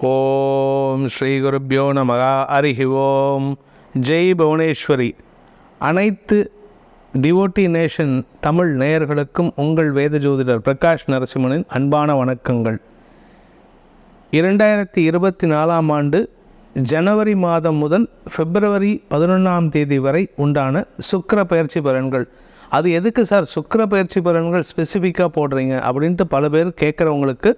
ஓம் ஸ்ரீ குருப்பியோ நமகா அருகி ஓம். ஜெய் புவனேஸ்வரி. அனைத்து டிவோட்டி நேஷன் தமிழ் நேயர்களுக்கும் உங்கள் வேத ஜோதிடர் பிரகாஷ் நரசிம்மனின் அன்பான வணக்கங்கள். இரண்டாயிரத்தி இருபத்தி நாலாம் ஆண்டு ஜனவரி மாதம் முதல் பிப்ரவரி பதினொன்றாம் தேதி வரை உண்டான சுக்கர பயிற்சி பலன்கள். அது எதுக்கு சார்? சுக்கர பயிற்சி பலன்கள் ஸ்பெசிஃபிக்காக போடுறீங்க அப்படின்ட்டு பல பேர் கேட்குறவங்களுக்கு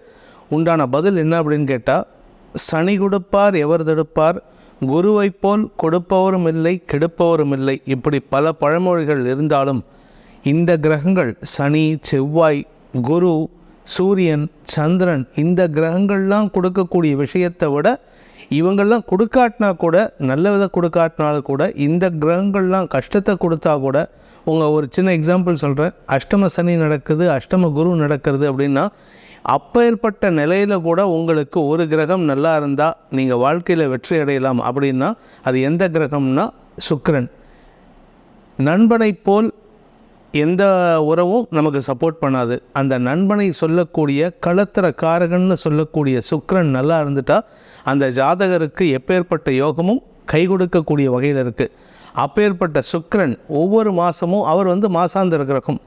உண்டான பதில் என்ன அப்படின்னு கேட்டால் சனி கொடுப்பார் எவர் தடுப்பார்? குருவைப் போல் கொடுப்பவரும் இல்லை கெடுப்பவரும் இல்லை. இப்படி பல பழமொழிகள் இருந்தாலும் இந்த கிரகங்கள் சனி செவ்வாய் குரு சூரியன் சந்திரன் இந்த கிரகங்கள்லாம் கொடுக்கக்கூடிய விஷயத்தை விட இவங்கள்லாம் கொடுக்காட்டினா கூட நல்ல வித கொடுக்காட்டினாலும் கூட இந்த கிரகங்கள்லாம் கஷ்டத்தை கொடுத்தா கூட உங்கள் ஒரு சின்ன எக்ஸாம்பிள் சொல்கிறேன் அஷ்டம சனி நடக்குது அஷ்டம குரு நடக்கிறது அப்படின்னா அப்பேற்பட்ட நிலையில் கூட உங்களுக்கு ஒரு கிரகம் நல்லா இருந்தால் நீங்கள் வாழ்க்கையில் வெற்றி அடையலாம். அப்படின்னா அது எந்த கிரகம்னா சுக்கரன். நண்பனைப் போல் எந்த உறவும் நமக்கு சப்போர்ட் பண்ணாது. அந்த நண்பனை சொல்லக்கூடிய களத்திர காரகன்னு சொல்லக்கூடிய சுக்கரன் நல்லா இருந்துட்டால் அந்த ஜாதகருக்கு எப்பேற்பட்ட யோகமும் கை கொடுக்கக்கூடிய வகையில் இருக்குது அப்பேற்பட்ட சுக்கரன் ஒவ்வொரு மாதமும் அவர் வந்து மாசாந்திர கிரகம்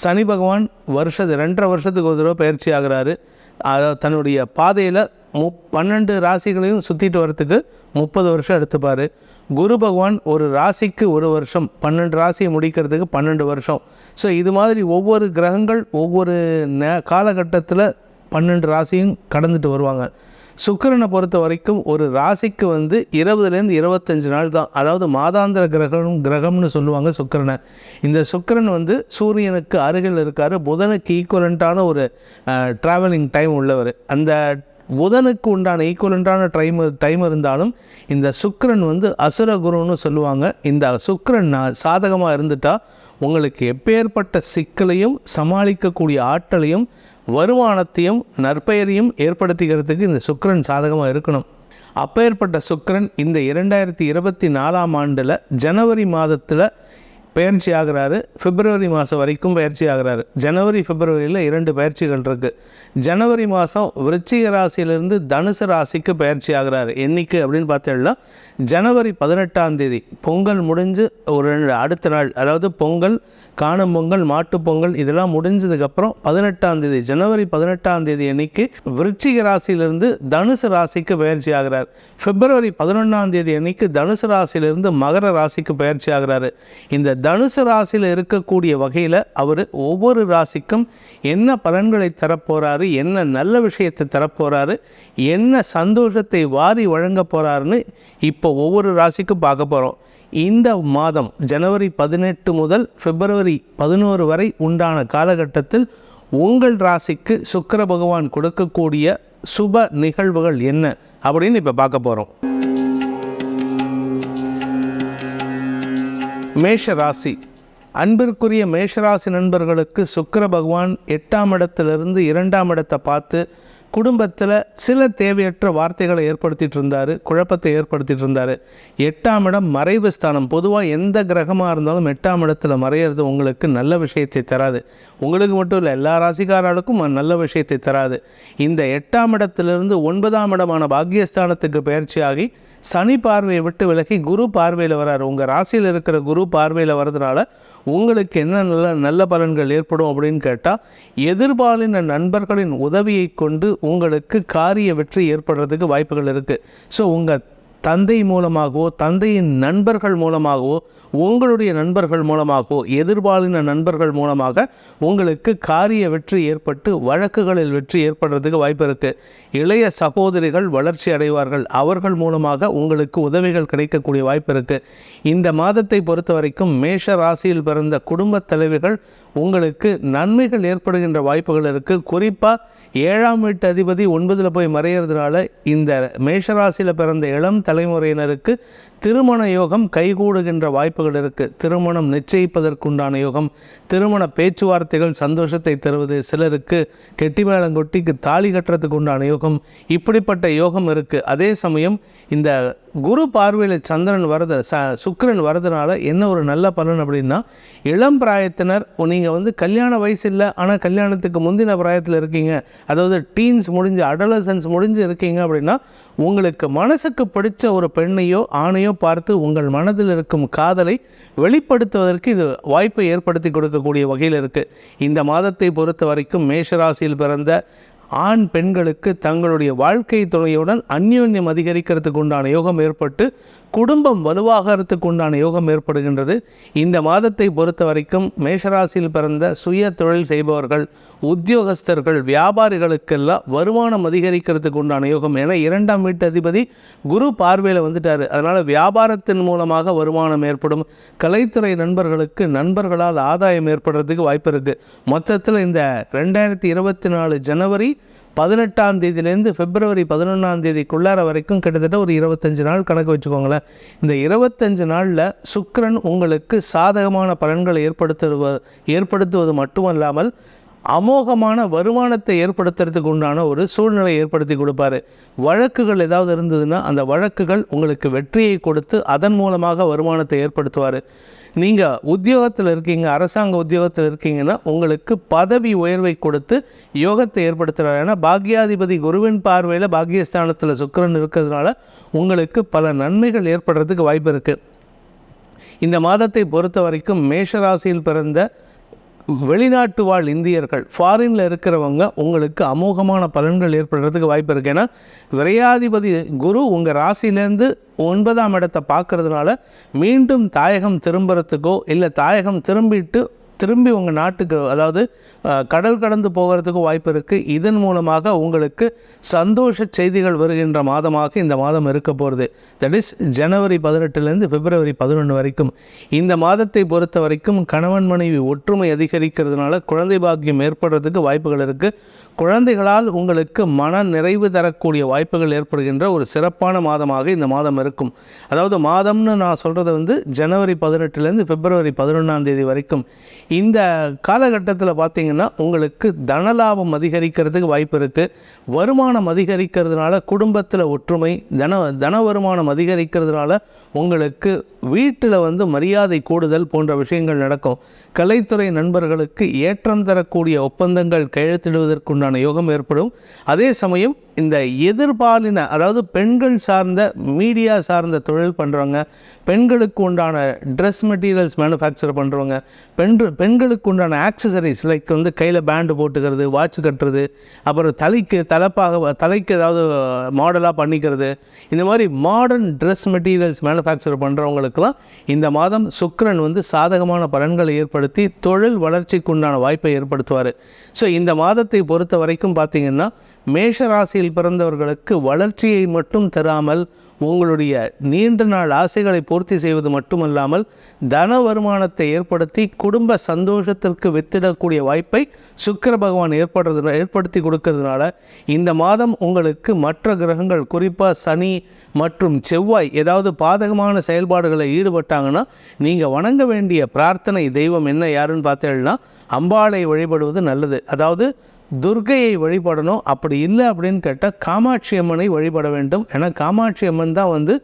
சனி பகவான் வருஷத்து ரெண்டரை வருஷத்துக்கு ஒரு தடவை பயிற்சி ஆகிறாரு. அதாவது தன்னுடைய பாதையில் மு பன்னெண்டு ராசிகளையும் சுற்றிட்டு வரத்துக்கு முப்பது வருஷம் எடுத்துப்பார். குரு பகவான் ஒரு ராசிக்கு ஒரு வருஷம் பன்னெண்டு ராசியை முடிக்கிறதுக்கு பன்னெண்டு வருஷம். ஸோ இது மாதிரி ஒவ்வொரு கிரகங்கள் ஒவ்வொரு நே காலகட்டத்தில் பன்னெண்டு ராசியும் கடந்துட்டு வருவாங்க. சுக்கரனை பொறுத்த வரைக்கும் ஒரு ராசிக்கு வந்து இருபதுலேருந்து இருபத்தஞ்சு நாள் தான். அதாவது மாதாந்திர கிரகம் கிரகம்னு சொல்லுவாங்க சுக்கரனை. இந்த சுக்கரன் வந்து சூரியனுக்கு அருகில் இருக்கார். புதனுக்கு ஈக்குவலண்ட்டான ஒரு ட்ராவலிங் டைம் உள்ளவர். அந்த புதனுக்கு உண்டான ஈக்குவலண்ட்டான டைம் டைம் இருந்தாலும் இந்த சுக்கரன் வந்து அசுர குருன்னு சொல்லுவாங்க. இந்த சுக்கரன் சாதகமாக இருந்துட்டால் உங்களுக்கு எப்பேற்பட்ட சிக்கலையும் சமாளிக்கக்கூடிய ஆற்றலையும் வருமானத்தையும் நற்பெயரையும் ஏற்படுத்திக்கிறதுக்கு இந்த சுக்கரன் சாதகமாக இருக்கணும். அப்பேற்பட்ட சுக்கிரன் இந்த இரண்டாயிரத்தி இருபத்தி நாலாம் ஆண்டில் ஜனவரி மாதத்தில் பயிற்சி ஆகிறாரு. பிப்ரவரி மாதம் வரைக்கும் பயிற்சி ஆகிறாரு. ஜனவரி பிப்ரவரியில் இரண்டு பயிற்சிகள் இருக்குது ஜனவரி மாதம் விருச்சிக ராசியிலிருந்து தனுசு ராசிக்கு பயிற்சி ஆகிறாரு. என்னைக்கு அப்படின்னு பார்த்தீங்கன்னா ஜனவரி பதினெட்டாம் தேதி. பொங்கல் முடிஞ்சு ஒரு ரெண்டு அடுத்த நாள் அதாவது பொங்கல் காணும் பொங்கல் மாட்டுப் பொங்கல் இதெல்லாம் முடிஞ்சதுக்கப்புறம் பதினெட்டாம் தேதி ஜனவரி பதினெட்டாம் தேதி அன்னைக்கு விருச்சிக ராசியிலிருந்து தனுசு ராசிக்கு பயிற்சி ஆகிறார். பிப்ரவரி பதினொன்றாம் தேதி அன்னைக்கு தனுசு ராசியிலிருந்து மகர ராசிக்கு பயிற்சி ஆகிறாரு. இந்த தனுசு ராசியில் இருக்கக்கூடிய வகையில் அவர் ஒவ்வொரு ராசிக்கும் என்ன பலன்களை தரப்போகிறாரு என்ன நல்ல விஷயத்தை தரப்போகிறாரு என்ன சந்தோஷத்தை வாரி வழங்க போகிறாருன்னு இப்போ ஒவ்வொரு ராசிக்கும் பார்க்க போகிறோம் இந்த மாதம் ஜனவரி பதினெட்டு முதல் பிப்ரவரி பதினோரு வரை உண்டான காலகட்டத்தில் உங்கள் ராசிக்கு சுக்கர பகவான் கொடுக்கக்கூடிய சுப நிகழ்வுகள் என்ன அப்படின்னு இப்போ பார்க்க போகிறோம் மேஷ ராசி அன்பிற்குரிய மேஷராசி நண்பர்களுக்கு சுக்கிர பகவான் எட்டாம் இடத்திலிருந்து இரண்டாம் இடத்தை பார்த்து குடும்பத்தில் சில தேவையற்ற வார்த்தைகளை ஏற்படுத்திட்டு இருந்தார் குழப்பத்தை ஏற்படுத்திட்டு இருந்தார். எட்டாம் இடம் மறைவு ஸ்தானம். பொதுவாக எந்த கிரகமாக இருந்தாலும் எட்டாம் இடத்துல மறையிறது உங்களுக்கு நல்ல விஷயத்தை தராது. உங்களுக்கு மட்டும் இல்லை எல்லா ராசிக்காரர்களுக்கும் நல்ல விஷயத்தை தராது. இந்த எட்டாம் இடத்திலிருந்து ஒன்பதாம் இடமான பாக்கியஸ்தானத்துக்கு பயிற்சியாகி சனி பார்வையை விட்டு விலகி குரு பார்வையில் வராரு. உங்கள் ராசியில் இருக்கிற குரு பார்வையில் வர்றதுனால உங்களுக்கு என்ன நல்ல நல்ல பலன்கள் ஏற்படும் அப்படின்னு கேட்டால் எதிர்பாலின நண்பர்களின் உதவியை கொண்டு உங்களுக்கு காரிய வெற்றி ஏற்படுறதுக்கு வாய்ப்புகள் இருக்குது ஸோ உங்கள் தந்தை மூலமாகவோ தந்தையின் நண்பர்கள் மூலமாகவோ உங்களுடைய நண்பர்கள் மூலமாகவோ எதிர்பாலின நண்பர்கள் மூலமாக உங்களுக்கு காரிய வெற்றி ஏற்பட்டு வழக்குகளில் வெற்றி ஏற்படுறதுக்கு வாய்ப்பு இருக்குது இளைய சகோதரிகள் வளர்ச்சி அடைவார்கள். அவர்கள் மூலமாக உங்களுக்கு உதவிகள் கிடைக்கக்கூடிய வாய்ப்பு இருக்குது இந்த மாதத்தை பொறுத்த வரைக்கும் மேஷ ராசியில் பிறந்த குடும்பத் தலைவிகள் உங்களுக்கு நன்மைகள் ஏற்படுகின்ற வாய்ப்புகள் இருக்குது குறிப்பாக ஏழாம் வீட்டு அதிபதி ஒன்பதில் போய் மறையிறதுனால இந்த மேஷராசியில் பிறந்த இளம் தலைமுறையினருக்கு திருமண யோகம் கைகூடுகின்ற வாய்ப்புகள் இருக்குது திருமணம் நிச்சயிப்பதற்குண்டான யோகம். திருமண பேச்சுவார்த்தைகள் சந்தோஷத்தை தருவது சிலருக்கு கெட்டி மேளங்கொட்டிக்கு தாலி கட்டுறதுக்கு உண்டான யோகம். இப்படிப்பட்ட யோகம் இருக்குது அதே சமயம் இந்த குரு பார்வையில் சந்திரன் வரது ச சுக்கரன் வரதுனால என்ன ஒரு நல்ல பலன் அப்படின்னா இளம் பிராயத்தினர் நீங்கள் வந்து கல்யாண வயசு இல்லை ஆனால் கல்யாணத்துக்கு முந்தின பிராயத்தில் இருக்கீங்க. அதாவது டீன்ஸ் முடிஞ்சு அடலசன்ஸ் முடிஞ்சு இருக்கீங்க அப்படின்னா உங்களுக்கு மனசுக்கு பிடிச்ச ஒரு பெண்ணையோ ஆணையோ பார்த்து உங்கள் மனதில் இருக்கும் காதலை வெளிப்படுத்துவதற்கு இது வாய்ப்பை ஏற்படுத்தி கொடுக்கக்கூடிய வகையில் இருக்குது இந்த மாதத்தை பொறுத்த வரைக்கும் மேஷராசியில் பிறந்த ஆண் பெண்களுக்கு தங்களுடைய வாழ்க்கை துணையுடன் அந்யோன்யம் அதிகரிக்கிறதுக்கு உண்டான யோகம் ஏற்பட்டு குடும்பம் வலுவாகிறதுக்கு உண்டான யோகம் ஏற்படுகின்றது. இந்த மாதத்தை பொறுத்த வரைக்கும் மேஷராசியில் பிறந்த சுய தொழில் செய்பவர்கள் உத்தியோகஸ்தர்கள் வியாபாரிகளுக்கெல்லாம் வருமானம் அதிகரிக்கிறதுக்கு உண்டான யோகம். என இரண்டாம் வீட்டு அதிபதி குரு பார்வையில் வந்துட்டார். அதனால் வியாபாரத்தின் மூலமாக வருமானம் ஏற்படும். கலைத்துறை நண்பர்களுக்கு நண்பர்களால் ஆதாயம் ஏற்படுறதுக்கு வாய்ப்பு இருக்குது மொத்தத்தில் இந்த ரெண்டாயிரத்தி இருபத்தி நாலு ஜனவரி பதினெட்டாம் தேதியிலேருந்து பிப்ரவரி பதினொன்றாம் தேதிக்குள்ளார வரைக்கும் கிட்டத்தட்ட ஒரு இருபத்தஞ்சு நாள் கணக்கு வச்சுக்கோங்களேன். இந்த இருபத்தஞ்சு நாளில் சுக்கரன் உங்களுக்கு சாதகமான பலன்களை ஏற்படுத்துவ ஏற்படுத்துவது மட்டுமல்லாமல் அமோகமான வருமானத்தை ஏற்படுத்துறதுக்கு உண்டான ஒரு சூழ்நிலை ஏற்படுத்தி கொடுப்பாரு. வழக்குகள் ஏதாவது இருந்ததுன்னா அந்த வழக்குகள் உங்களுக்கு வெற்றியை கொடுத்து அதன் மூலமாக வருமானத்தை ஏற்படுத்துவார். நீங்கள் உத்தியோகத்தில் இருக்கீங்க அரசாங்க உத்தியோகத்தில் இருக்கீங்கன்னா உங்களுக்கு பதவி உயர்வை கொடுத்து யோகத்தை ஏற்படுத்துகிறார் ஏன்னா பாக்யாதிபதி குருவின் பார்வையில் பாக்யஸ்தானத்தில் சுக்கரன் இருக்கிறதுனால உங்களுக்கு பல நன்மைகள் ஏற்படுறதுக்கு வாய்ப்பு இருக்குது இந்த மாதத்தை பொறுத்த வரைக்கும் மேஷராசியில் பிறந்த வெளிநாட்டு வாழ் இந்தியர்கள் ஃபாரினில் இருக்கிறவங்க உங்களுக்கு அமோகமான பலன்கள் ஏற்படுறதுக்கு வாய்ப்பு இருக்குது ஏன்னா விரையாதிபதி குரு உங்கள் ராசியிலேருந்து ஒன்பதாம் இடத்தை பார்க்கறதுனால மீண்டும் தாயகம் திரும்புறதுக்கோ இல்லை தாயகம் திரும்பிட்டு திரும்பி உங்கள் நாட்டுக்கு அதாவது கடல் கடந்து போகிறதுக்கு வாய்ப்பு இருக்குது இதன் மூலமாக உங்களுக்கு சந்தோஷ செய்திகள் வருகின்ற மாதமாக இந்த மாதம் இருக்க போகிறது தட் இஸ் ஜனவரி பதினெட்டுலேருந்து பிப்ரவரி பதினொன்று வரைக்கும். இந்த மாதத்தை பொறுத்த வரைக்கும் கணவன் மனைவி ஒற்றுமை அதிகரிக்கிறதுனால குழந்தை பாக்கியம் ஏற்படுறதுக்கு வாய்ப்புகள் இருக்குது குழந்தைகளால் உங்களுக்கு மன நிறைவு தரக்கூடிய வாய்ப்புகள் ஏற்படுகின்ற ஒரு சிறப்பான மாதமாக இந்த மாதம் இருக்கும். அதாவது மாதம்னு நான் சொல்கிறது வந்து ஜனவரி பதினெட்டுலேருந்து பிப்ரவரி பதினொன்றாம் தேதி வரைக்கும். இந்த காலகட்டத்தில் பார்த்திங்கன்னா உங்களுக்கு தனலாபம் அதிகரிக்கிறதுக்கு வாய்ப்பு இருக்குது வருமானம் அதிகரிக்கிறதுனால குடும்பத்தில் ஒற்றுமை தன தன வருமானம் அதிகரிக்கிறதுனால உங்களுக்கு வீட்டில் வந்து மரியாதை கூடுதல் போன்ற விஷயங்கள் நடக்கும். கலைத்துறை நண்பர்களுக்கு ஏற்றம் தரக்கூடிய ஒப்பந்தங்கள் கையெழுத்திடுவதற்குண்டான யோகம் ஏற்படும். அதே சமயம் இந்த எதிர்பாலின அதாவது பெண்கள் சார்ந்த மீடியா சார்ந்த தொழில் பண்ணுறவங்க பெண்களுக்கு உண்டான ட்ரெஸ் மெட்டீரியல்ஸ் மேனுஃபேக்சர் பண்ணுறவங்க பெண் பெண்களுக்கு உண்டான ஆக்சசரிஸ் லைக் வந்து கையில் பேண்டு போட்டுக்கிறது வாட்ச் கட்டுறது அப்புறம் தலைக்கு தலைப்பாக தலைக்கு ஏதாவது மாடலாக பண்ணிக்கிறது இந்த மாதிரி மாடர்ன் ட்ரெஸ் மெட்டீரியல்ஸ் மேனுஃபேக்சர் பண்ணுறவங்களுக்கெல்லாம் இந்த மாதம் சுக்கரன் வந்து சாதகமான பலன்களை ஏற்படுத்தி தொழில் வளர்ச்சிக்கு உண்டான வாய்ப்பை ஏற்படுத்துவார். ஸோ இந்த மாதத்தை பொறுத்த வரைக்கும் பார்த்தீங்கன்னா மேஷ ராசியில் பிறந்தவர்களுக்கு வளர்ச்சியை மட்டும் தராமல் உங்களுடைய நீண்ட நாள் ஆசைகளை பூர்த்தி செய்வது மட்டுமல்லாமல் தன வருமானத்தை ஏற்படுத்தி குடும்ப சந்தோஷத்திற்கு வித்திடக்கூடிய வாய்ப்பை சுக்கர பகவான் ஏற்படுறது ஏற்படுத்தி கொடுக்கறதுனால இந்த மாதம் உங்களுக்கு மற்ற கிரகங்கள் குறிப்பாக சனி மற்றும் செவ்வாய் ஏதாவது பாதகமான செயல்பாடுகளை ஈடுபட்டாங்கன்னா நீங்கள் வணங்க வேண்டிய பிரார்த்தனை தெய்வம் என்ன யாருன்னு பார்த்தீங்கன்னா அம்பாளை வழிபடுவது நல்லது. அதாவது துர்க்கையை வழிபடணும். அப்படி இல்லை அப்படின்னு கேட்டால் காமாட்சி அம்மனை வழிபட வேண்டும். ஏன்னா காமாட்சி அம்மன் தான் வந்து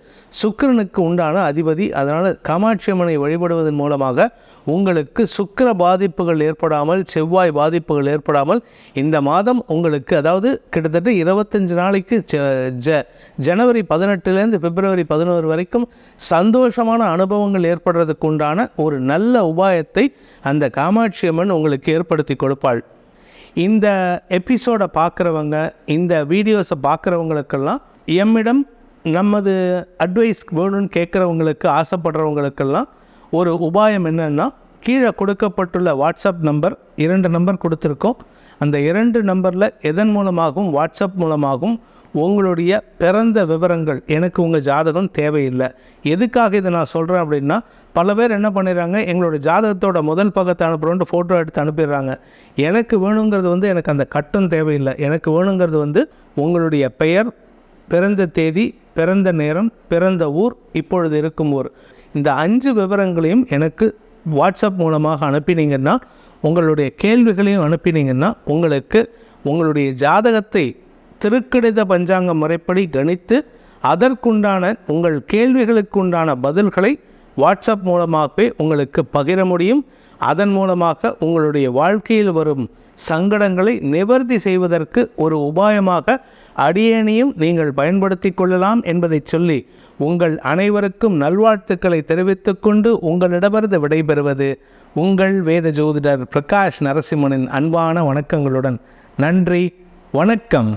சுக்கரனுக்கு உண்டான அதிபதி. அதனால் காமாட்சி அம்மனை வழிபடுவதன் மூலமாக உங்களுக்கு சுக்கர பாதிப்புகள் ஏற்படாமல் செவ்வாய் பாதிப்புகள் ஏற்படாமல் இந்த மாதம் உங்களுக்கு அதாவது கிட்டத்தட்ட இருபத்தஞ்சு நாளைக்கு ஜ ஜனவரி பதினெட்டுலேருந்து பிப்ரவரி பதினோரு வரைக்கும் சந்தோஷமான அனுபவங்கள் ஏற்படுறதுக்கு உண்டான ஒரு நல்ல உபாயத்தை அந்த காமாட்சி அம்மன் உங்களுக்கு ஏற்படுத்தி கொடுப்பாள். இந்த எபிசோடை பார்க்குறவங்க இந்த வீடியோஸை பார்க்குறவங்களுக்கெல்லாம் எம்மிடம் நமது அட்வைஸ் வேணும்னு கேட்குறவங்களுக்கு ஆசைப்படுறவங்களுக்கெல்லாம் ஒரு உபாயம் என்னென்னா கீழே கொடுக்கப்பட்டுள்ள வாட்ஸ்அப் நம்பர் இரண்டு நம்பர் கொடுத்துருக்கோம். அந்த இரண்டு நம்பரில் எதன் மூலமாகவும் வாட்ஸ்அப் மூலமாகவும் உங்களுடைய பிறந்த விவரங்கள் எனக்கு உங்கள் ஜாதகம் தேவையில்லை. எதுக்காக இதை நான் சொல்கிறேன் அப்படின்னா பல பேர் என்ன பண்ணிடுறாங்க எங்களோட ஜாதகத்தோட முதல் பக்கத்தை அனுப்புகிறோன்ட்டு ஃபோட்டோ எடுத்து அனுப்பிடுறாங்க. எனக்கு வேணுங்கிறது வந்து எனக்கு அந்த கட்டம் தேவையில்லை. எனக்கு வேணுங்கிறது வந்து உங்களுடைய பெயர் பிறந்த தேதி பிறந்த நேரம் பிறந்த ஊர் இப்பொழுது இருக்கும் ஊர். இந்த அஞ்சு விவரங்களையும் எனக்கு வாட்ஸ்அப் மூலமாக அனுப்பினீங்கன்னா உங்களுடைய கேள்விகளையும் அனுப்பினீங்கன்னா உங்களுக்கு உங்களுடைய ஜாதகத்தை திருக்கணித பஞ்சாங்க முறைப்படி கணித்து அதற்குண்டான உங்கள் கேள்விகளுக்குண்டான பதில்களை வாட்ஸ்அப் மூலமாகவே உங்களுக்கு பகிர முடியும். அதன் மூலமாக உங்களுடைய வாழ்க்கையில் வரும் சங்கடங்களை நிவர்த்தி செய்வதற்கு ஒரு உபாயமாக அடியேனையும் நீங்கள் பயன்படுத்தி கொள்ளலாம் என்பதை சொல்லி உங்கள் அனைவருக்கும் நல்வாழ்த்துக்களை தெரிவித்துக்கொண்டு உங்களிடமிருந்து விடைபெறுவது உங்கள் வேத ஜோதிடர் பிரகாஷ் நரசிம்மனின் அன்பான வணக்கங்களுடன். நன்றி வணக்கம்.